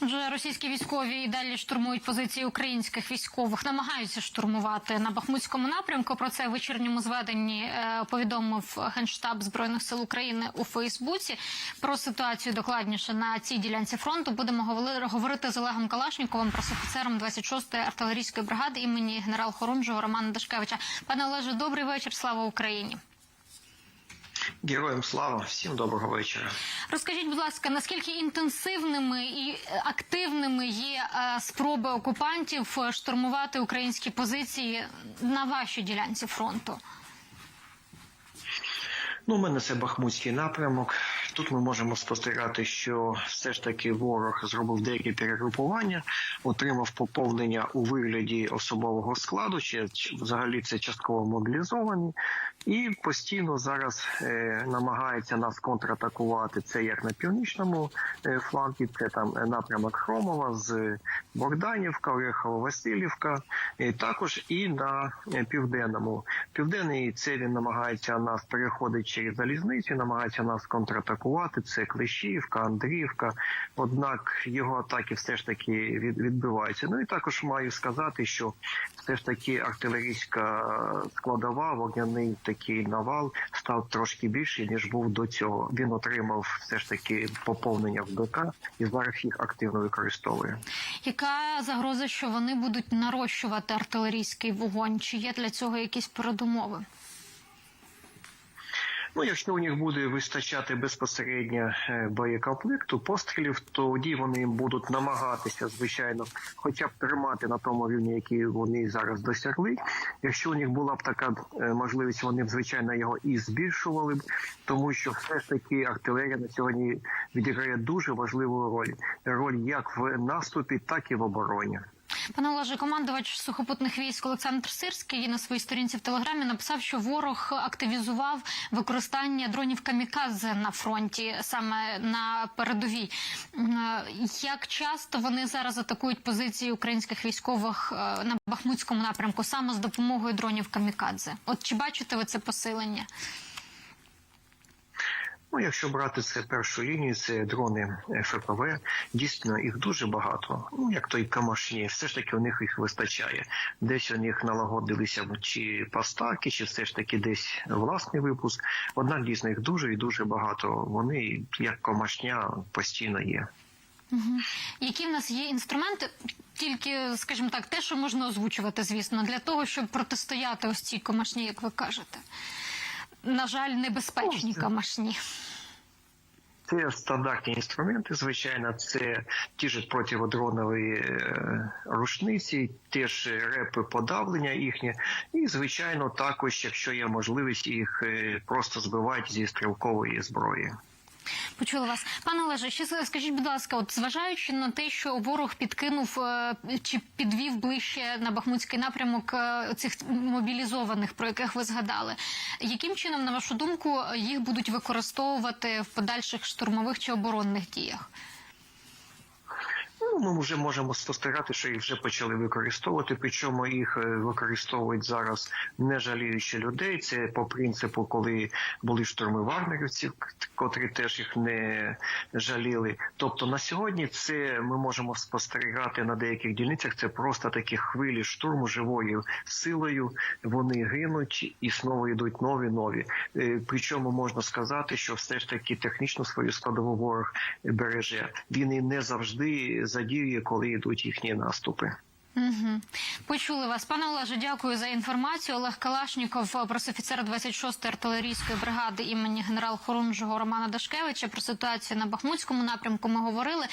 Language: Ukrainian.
Отже, російські військові і далі штурмують позиції українських військових, намагаються штурмувати на Бахмутському напрямку. Про це в вечірньому зведенні е, повідомив генштаб збройних сил України у Фейсбуці. Про ситуацію докладніше на цій ділянці фронту будемо говори- говорити з Олегом Калашніковим, пресофіцером 26-ї артилерійської бригади імені генерал Хорунжого Романа Дашкевича. Пане Олеже, добрий вечір. Слава Україні. Героям слава, всім доброго вечора. Розкажіть, будь ласка, наскільки інтенсивними і активними є е, спроби окупантів е, штурмувати українські позиції на вашій ділянці фронту? Ну, у мене це Бахмутський напрямок. Тут ми можемо спостерігати, що все ж таки ворог зробив деякі перегрупування, отримав поповнення у вигляді особового складу, чи взагалі це частково мобілізовані, і постійно зараз е, намагається нас контратакувати. Це як на північному е, флангі, це там е, напрямок Хромова з Богданівка, Орехово, Васильівка, е, також і на південному. Південний це він намагається нас переходити через залізницю, намагається нас контратакувати. Це Клещіївка, Андріївка. Однак його атаки все ж таки від, відбиваються. Ну і також маю сказати, що все ж таки артилерійська складова, вогняний такий навал став трошки більший ніж був до цього. Він отримав все ж таки поповнення в БК і зараз їх активно використовує. Яка загроза, що вони будуть нарощувати артилерійський вогонь? Чи є для цього якісь передумови? Ну, якщо у них буде вистачати безпосередньо е, боєкомплекту, пострілів, тоді вони будуть намагатися, звичайно, хоча б тримати на тому рівні, який вони зараз досягли. Якщо у них була б така е, можливість, вони б звичайно його і збільшували б, тому що все ж таки артилерія на сьогодні відіграє дуже важливу роль роль як в наступі, так і в обороні. Пане Олеже, командувач сухопутних військ Олександр Сирський на своїй сторінці в телеграмі написав, що ворог активізував використання дронів камікадзе на фронті, саме на передовій. Як часто вони зараз атакують позиції українських військових е, на Бахмутському напрямку саме з допомогою дронів камікадзе? От чи бачите ви це посилення? Ну, якщо брати це першу лінію, це дрони ФПВ. Дійсно, їх дуже багато. Ну як той Камашні, все ж таки у них їх вистачає. Десь у них налагодилися чи поставки, чи все ж таки десь власний випуск. Однак дійсно їх дуже і дуже багато. Вони як комашня постійно є. Угу. Які в нас є інструменти? Тільки, скажімо так, те, що можна озвучувати, звісно, для того, щоб протистояти ось цій комашні, як ви кажете. На жаль, небезпечні камашні. це- стандартні інструменти, звичайно, це ті ж противодронові е, рушниці, теж репи подавлення їхнє, і звичайно, також, якщо є можливість, їх е, просто збивати зі стрілкової зброї. Почула вас, пане Олеже. Ще скажіть, будь ласка, от зважаючи на те, що ворог підкинув е, чи підвів ближче на Бахмутський напрямок е, цих мобілізованих, про яких ви згадали, яким чином, на вашу думку, їх будуть використовувати в подальших штурмових чи оборонних діях? Ми вже можемо спостерігати, що їх вже почали використовувати. Причому їх е, використовують зараз, не жаліючи людей. Це по принципу, коли були штурми вагнерівців, котрі теж їх не жаліли. Тобто на сьогодні це ми можемо спостерігати на деяких дільницях. Це просто такі хвилі штурму живою силою. Вони гинуть і знову йдуть нові нові. Е, Причому можна сказати, що все ж таки технічну свою складову ворог береже. Він і не завжди задіює, коли йдуть їхні наступи. Угу. Почули вас, пане Олеже. Дякую за інформацію. Олег Калашніков, пресофіцер 26-ї артилерійської бригади імені генерал Хорунжого Романа Дашкевича. Про ситуацію на Бахмутському напрямку ми говорили.